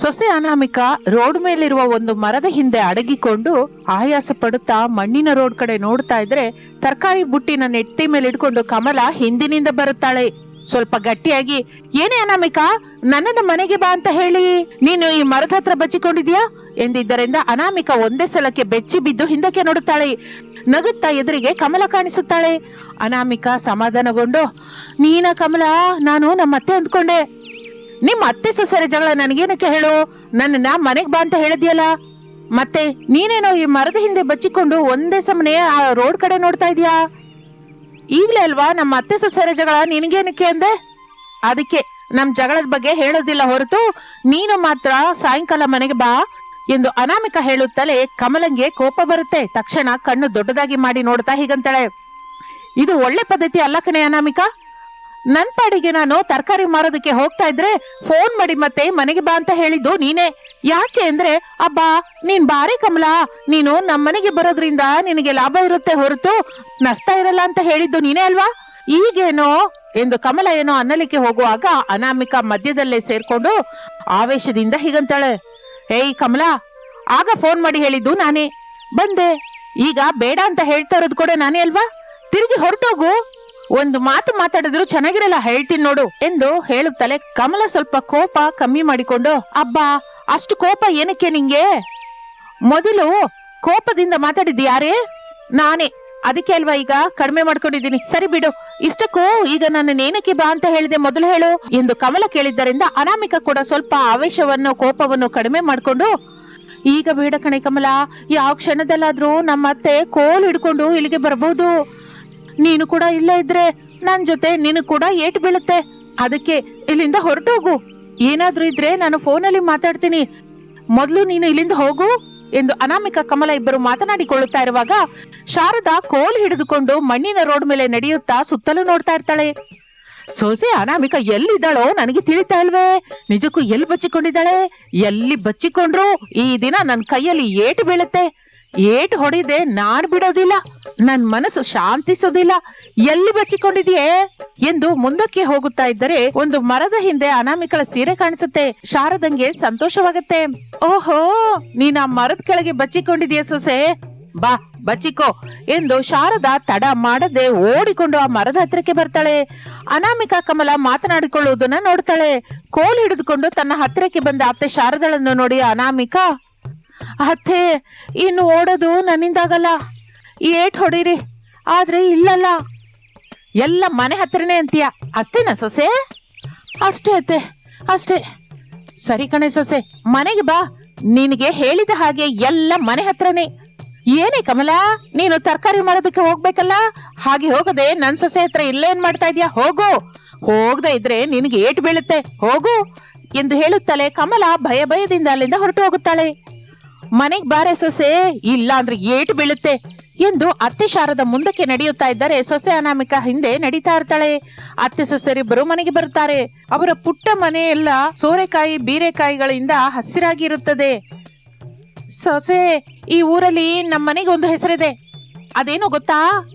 ಸೊಸೆ ಅನಾಮಿಕ ರೋಡ್ ಮೇಲಿರುವ ಒಂದು ಮರದ ಹಿಂದೆ ಅಡಗಿಕೊಂಡು ಆಯಾಸ ಪಡುತ್ತಾ ಮಣ್ಣಿನ ರೋಡ್ ಕಡೆ ನೋಡ್ತಾ ಇದ್ರೆ ತರಕಾರಿ ಬುಟ್ಟಿನ ನೆಟ್ಟಿ ಮೇಲೆ ಇಟ್ಕೊಂಡು ಕಮಲ ಹಿಂದಿನಿಂದ ಬರುತ್ತಾಳೆ. ಸ್ವಲ್ಪ ಗಟ್ಟಿಯಾಗಿ, ಏನೇ ಅನಾಮಿಕ, ನನ್ನನ್ನು ಮನೆಗೆ ಬಾ ಅಂತ ಹೇಳಿ. ನೀನು ಈ ಮರದ ಹತ್ರ ಬಚ್ಚಿಕೊಂಡಿದ್ಯಾ? ಎಂದಿದ್ದರಿಂದ ಅನಾಮಿಕ ಒಂದೇ ಸಲಕ್ಕೆ ಬೆಚ್ಚಿ ಬಿದ್ದು ಹಿಂದಕ್ಕೆ ನೋಡುತ್ತಾಳೆ. ನಗುತ್ತಾ ಎದುರಿಗೆ ಕಮಲ ಕಾಣಿಸುತ್ತಾಳೆ. ಅನಾಮಿಕ ಸಮಾಧಾನಗೊಂಡು, ನೀನ ಕಮಲ, ನಾನು ನಮ್ಮತ್ತೆ ಅಂದ್ಕೊಂಡೆ. ನಿಮ್ಮ ಅತ್ತೆ ಸೊಸೆರ ಜಗಳ ನನಗೇನಕ್ಕೆ ಹೇಳು? ನನ್ನನ್ನ ಮನೆಗೆ ಬಾ ಅಂತ ಹೇಳಿದ್ಯಲ್ಲ? ಮತ್ತೆ ನೀನೇನೋ ಈ ಮರದ ಹಿಂದೆ ಬಚ್ಚಿಕೊಂಡು ಒಂದೇ ಸಮನೆ ಆ ರೋಡ್ ಕಡೆ ನೋಡ್ತಾ ಇದೀಯಾ? ಈಗಲೇ ಅಲ್ವಾ ನಮ್ಮ ಅತ್ತೆ ಸೊಸೆರ ಜಗಳ ನಿನಗೇನಕ್ಕೆ ಅಂದೆ? ಅದಕ್ಕೆ ನಮ್ಮ ಜಗಳದ ಬಗ್ಗೆ ಹೇಳೋದಿಲ್ಲ ಹೊರತು ನೀನು ಮಾತ್ರ ಸಾಯಂಕಾಲ ಮನೆಗೆ ಬಾ ಎಂದು ಅನಾಮಿಕ ಹೇಳುತ್ತಲೇ ಕಮಲಂಗೆ ಕೋಪ ಬರುತ್ತೆ. ತಕ್ಷಣ ಕಣ್ಣು ದೊಡ್ಡದಾಗಿ ಮಾಡಿ ನೋಡ್ತಾ ಹೀಗಂತಾಳೆ. ಇದು ಒಳ್ಳೆ ಪದ್ಧತಿ ಅಲ್ಲ ಕಣೆ ಅನಾಮಿಕ. ನನ್ ಪಾಡಿಗೆ ನಾನು ತರಕಾರಿ ಮಾರೋದಕ್ಕೆ ಹೋಗ್ತಾ ಇದ್ರೆ ಫೋನ್ ಮಾಡಿ ಮತ್ತೆ ಮನೆಗೆ ಬಾ ಅಂತ ಹೇಳಿದ್ದು ನೀನೇ. ಯಾಕೆ ಅಂದ್ರೆ, ಅಬ್ಬಾ, ನೀನ್ ಬಾರಿ ಕಮಲ. ನೀನು ನಮ್ಮನೆಗೆ ಬರೋದ್ರಿಂದ ನಿನಗೆ ಲಾಭ ಇರುತ್ತೆ ಹೊರತು ನಷ್ಟ ಇರಲ್ಲ ಅಂತ ಹೇಳಿದ್ದು ನೀನೇ ಅಲ್ವಾ? ಈಗೇನೋ ಎಂದು ಕಮಲ ಏನೋ ಅನ್ನಲಿಕ್ಕೆ ಹೋಗುವಾಗ ಅನಾಮಿಕ ಮಧ್ಯದಲ್ಲೇ ಸೇರ್ಕೊಂಡು ಆವೇಶದಿಂದ ಹೀಗಂತಾಳೆ. ಏಯ್ ಕಮಲ, ಆಗ ಫೋನ್ ಮಾಡಿ ಹೇಳಿದ್ದು ನಾನೇ. ಬಂದೆ. ಈಗ ಬೇಡ ಅಂತ ಹೇಳ್ತಾ ಇರೋದು ಕೂಡ ನಾನೇ ಅಲ್ವಾ? ತಿರುಗಿ ಹೊರಟೋಗು. ಒಂದು ಮಾತು ಮಾತಾಡಿದ್ರು ಚೆನ್ನಾಗಿರಲ್ಲ ಹೇಳ್ತೀನಿ ನೋಡು ಎಂದು ಹೇಳುತ್ತಲೇ ಕಮಲ ಸ್ವಲ್ಪ ಕೋಪ ಕಮ್ಮಿ ಮಾಡಿಕೊಂಡು, ಅಬ್ಬಾ, ಅಷ್ಟು ಕೋಪ ಏನಕ್ಕೆ ನಿಂಗೆ? ಮೊದಲು ಕೋಪದಿಂದ ಮಾತಾಡಿದ್ದು ಯಾರೇ ನಾನೇ, ಅದಕ್ಕೆ ಅಲ್ವಾ ಈಗ? ಕಡಿಮೆ ಮಾಡ್ಕೊಂಡಿದ್ದೀನಿ. ಸರಿ ಬಿಡು, ಇಷ್ಟಕ್ಕೂ ಈಗ ನನ್ನ ನೇನಕ್ಕೆ ಬಾ ಅಂತ ಹೇಳಿದೆ, ಮೊದಲು ಹೇಳು. ಎಂದು ಕಮಲ ಕೇಳಿದ್ದರಿಂದ ಅನಾಮಿಕ ಕೂಡ ಸ್ವಲ್ಪ ಆವೇಶವನ್ನು, ಕೋಪವನ್ನು ಕಡಿಮೆ ಮಾಡಿಕೊಂಡು, ಈಗ ಬೇಡ ಕಣೆ ಕಮಲ, ಯಾವ ಕ್ಷಣದಲ್ಲಾದ್ರೂ ನಮ್ಮ ಅತ್ತೆ ಕೋಲ್ ಹಿಡ್ಕೊಂಡು ಇಲ್ಲಿಗೆ ಬರಬಹುದು ನೀನು ಕೂಡ ಇಲ್ಲೇ ಇದ್ರೆ ನನ್ ಜೊತೆ ನೀನು ಕೂಡ ಏಟ್ ಬೀಳುತ್ತೆ. ಅದಕ್ಕೆ ಇಲ್ಲಿಂದ ಹೊರಟೋಗು. ಏನಾದ್ರೂ ಇದ್ರೆ ನಾನು ಫೋನಲ್ಲಿ ಮಾತಾಡ್ತೀನಿ. ಮೊದಲು ನೀನು ಇಲ್ಲಿಂದ ಹೋಗು ಎಂದು ಅನಾಮಿಕ ಕಮಲ ಇಬ್ಬರು ಮಾತನಾಡಿಕೊಳ್ಳುತ್ತಾ ಇರುವಾಗ ಶಾರದಾ ಕೋಲ್ ಹಿಡಿದುಕೊಂಡು ಮಣ್ಣಿನ ರೋಡ್ ಮೇಲೆ ನಡೆಯುತ್ತಾ ಸುತ್ತಲೂ ನೋಡ್ತಾ ಇರ್ತಾಳೆ. ಸೊಸೆ ಅನಾಮಿಕ ಎಲ್ಲಿದ್ದಾಳೋ ನನಗೆ ತಿಳಿತಾ ಇಲ್ವೇ. ನಿಜಕ್ಕೂ ಎಲ್ಲಿ ಬಚ್ಚಿಕೊಂಡಿದ್ದಾಳೆ? ಎಲ್ಲಿ ಬಚ್ಚಿಕೊಂಡ್ರು ಈ ದಿನ ನನ್ನ ಕೈಯಲ್ಲಿ ಏಟು ಬೀಳುತ್ತೆ. ಏಟು ಹೊಡಿದೆ, ನಾನ್ ಬಿಡೋದಿಲ್ಲ. ನನ್ ಮನಸ್ಸು ಶಾಂತಿಸೋದಿಲ್ಲ. ಎಲ್ಲಿ ಬಚ್ಚಿಕೊಂಡಿದೆಯೇ? ಎಂದು ಮುಂದಕ್ಕೆ ಹೋಗುತ್ತಾ ಇದ್ದರೆ ಒಂದು ಮರದ ಹಿಂದೆ ಅನಾಮಿಕಳ ಸೀರೆ ಕಾಣಿಸುತ್ತೆ. ಶಾರದಂಗೆ ಸಂತೋಷವಾಗುತ್ತೆ. ಓಹೋ, ನೀನ್ ಆ ಮರದ ಕೆಳಗೆ ಬಚ್ಚಿಕೊಂಡಿದೀಯ ಸೊಸೆ? ಬಾ, ಬಚ್ಚಿಕೋ ಎಂದು ಶಾರದಾ ತಡ ಮಾಡದೆ ಓಡಿಕೊಂಡು ಆ ಮರದ ಹತ್ತಿರಕ್ಕೆ ಬರ್ತಾಳೆ. ಅನಾಮಿಕಾ ಕಮಲ ಮಾತನಾಡಿಕೊಳ್ಳುವುದನ್ನ ನೋಡ್ತಾಳೆ. ಕೋಲ್ ಹಿಡಿದುಕೊಂಡು ತನ್ನ ಹತ್ತಿರಕ್ಕೆ ಬಂದ ಅತ್ತೆ ಶಾರದಳನ್ನು ನೋಡಿ ಅನಾಮಿಕಾ ಅತ್ತೆ ಇನ್ನು ಓಡೋದು ನನ್ನಿಂದಾಗಲ್ಲ. ಏಟ್ ಹೊಡೀರಿ. ಆದ್ರೆ ಇಲ್ಲಲ್ಲ. ಎಲ್ಲ ಮನೆ ಹತ್ರನೇ ಅಂತೀಯ? ಅಷ್ಟೇನಾ ಸೊಸೆ? ಅಷ್ಟೇ ಅತ್ತೆ, ಅಷ್ಟೇ. ಸರಿ ಕಣೆ ಸೊಸೆ, ಮನೆಗೆ ಬಾ. ನಿನಗೆ ಹೇಳಿದ ಹಾಗೆ ಎಲ್ಲ ಮನೆ ಹತ್ರನೇ. ಏನೇ ಕಮಲ, ನೀನು ತರಕಾರಿ ಮಾರೋದಕ್ಕೆ ಹೋಗ್ಬೇಕಲ್ಲ? ಹಾಗೆ ಹೋಗದೆ ನನ್ನ ಸೊಸೆ ಹತ್ರ ಇಲ್ಲೇನ್ ಮಾಡ್ತಾ ಇದೀಯಾ? ಹೋಗು. ಹೋಗದೆ ಇದ್ರೆ ನಿನಗೆ ಏಟು ಬೀಳುತ್ತೆ. ಹೋಗು. ಎಂದು ಹೇಳುತ್ತಲೇ ಕಮಲ ಭಯ ಭಯದಿಂದ ಅಲ್ಲಿಂದ ಹೊರಟು ಹೋಗುತ್ತಾಳೆ. ಮನೆಗ್ ಬಾರೆ ಸೊಸೆ? ಇಲ್ಲ ಅಂದ್ರೆ ಏಟು ಬೀಳುತ್ತೆ ಎಂದು ಅತ್ತೆ ಶಾರದ ಮುಂದಕ್ಕೆ ನಡೆಯುತ್ತಾ ಇದ್ದರೆ ಸೊಸೆ ಅನಾಮಿಕ ಹಿಂದೆ ನಡೀತಾ ಇರ್ತಾಳೆ. ಅತ್ತೆ ಸೊಸೆರಿಬ್ಬರು ಮನೆಗೆ ಬರುತ್ತಾರೆ. ಅವರ ಪುಟ್ಟ ಮನೆ ಎಲ್ಲ ಸೋರೆಕಾಯಿ, ಬೀರೆಕಾಯಿಗಳಿಂದ ಹಸಿರಾಗಿರುತ್ತದೆ. ಸೊಸೆ, ಈ ಊರಲ್ಲಿ ನಮ್ಮ ಮನೆಗೆ ಒಂದು ಹೆಸರಿದೆ. ಅದೇನು ಗೊತ್ತಾ?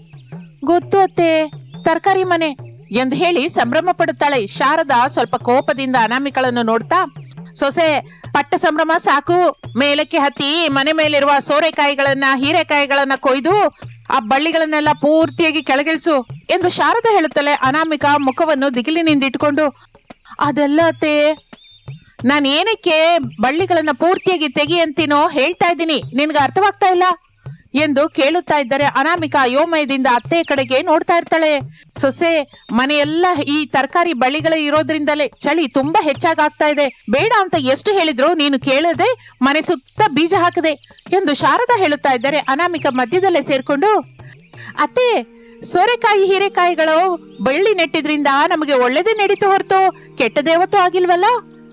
ಗೊತ್ತು ಅತ್ತೆ. ತರಕಾರಿ ಮನೆ ಎಂದು ಹೇಳಿ ಸಂಭ್ರಮ ಪಡುತ್ತಾಳೆ. ಶಾರದಾ ಸ್ವಲ್ಪ ಕೋಪದಿಂದ ಅನಾಮಿಕಳನ್ನು ನೋಡ್ತಾ ಸೊಸೆ, ಪಟ್ಟ ಸಂಭ್ರಮ ಸಾಕು. ಮೇಲಕ್ಕೆ ಹತ್ತಿ, ಮನೆ ಮೇಲಿರುವ ಸೋರೆಕಾಯಿಗಳನ್ನ, ಹೀರೆಕಾಯಿಗಳನ್ನ ಕೊಯ್ದು, ಆ ಬಳ್ಳಿಗಳನ್ನೆಲ್ಲ ಪೂರ್ತಿಯಾಗಿ ಕೆಳಗಿಳಿಸು ಎಂದು ಶಾರದ ಹೇಳುತ್ತಲೇ ಅನಾಮಿಕ ಮುಖವನ್ನು ದಿಗಿಲಿನಿಂದ ಇಟ್ಕೊಂಡು ಅದೆಲ್ಲ ಅತ್ತೆ ನಾನು ಬಳ್ಳಿಗಳನ್ನ ಪೂರ್ತಿಯಾಗಿ ತೆಗಿ ಅಂತೀನೋ ಹೇಳ್ತಾ ಇದ್ದೀನಿ. ನಿನ್ಗೆ ಅರ್ಥವಾಗ್ತಾ ಇಲ್ಲ? ಎಂದು ಕೇಳುತ್ತಾ ಇದ್ದರೆ ಅನಾಮಿಕ ಅಯೋಮಯದಿಂದ ಅತ್ತೆ ಕಡೆಗೆ ನೋಡ್ತಾ ಇರ್ತಾಳೆ. ಸೊಸೆ, ಮನೆಯೆಲ್ಲ ಈ ತರಕಾರಿ ಬಳ್ಳಿಗಳೇ ಇರೋದ್ರಿಂದಲೇ ಚಳಿ ತುಂಬಾ ಹೆಚ್ಚಾಗ್ತಾ ಇದೆ. ಬೇಡ ಅಂತ ಎಷ್ಟು ಹೇಳಿದ್ರು ನೀನು ಕೇಳದೆ ಮನೆ ಸುತ್ತ ಬೀಜ ಹಾಕದೆ ಎಂದು ಶಾರದಾ ಹೇಳುತ್ತಾ ಇದ್ದರೆ ಅನಾಮಿಕ ಮಧ್ಯದಲ್ಲೇ ಸೇರ್ಕೊಂಡು, ಅತ್ತೆ, ಸೋರೆಕಾಯಿ, ಹೀರೆಕಾಯಿಗಳು ಬಳ್ಳಿ ನೆಟ್ಟಿದ್ರಿಂದ ನಮಗೆ ಒಳ್ಳೇದೇ ನಡೀತು ಹೊರತು. ಕೆಟ್ಟದೇವತ್ತು ಆಗಿಲ್ವಲ್ಲ?